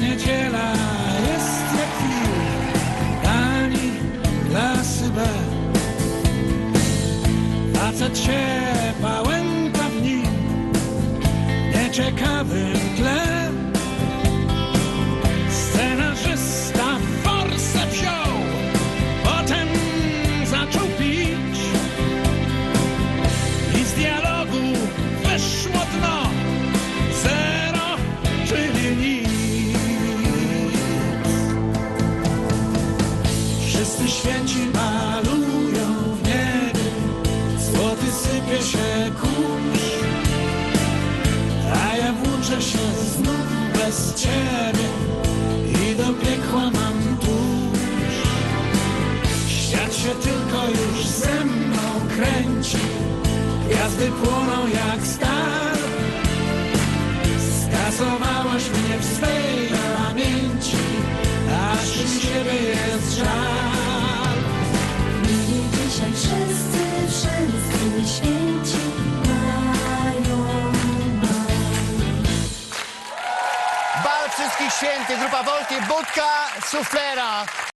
niedziela jest jak film, ani lasy B. Facet się pałęta w nim, nieciekawym tle. Scenarzysta forsę wziął, potem zaczął pić i z dialogu wyszło Wszyscy święci malują w niebie, złoty sypie się kurz, a ja włóczę się znów bez ciebie i do piekła mam tuż. Świat się tylko już ze mną kręci, gwiazdy płoną jak stal. Bal Wszystkich Świętych, grupa Wolki, Budka, Suflera.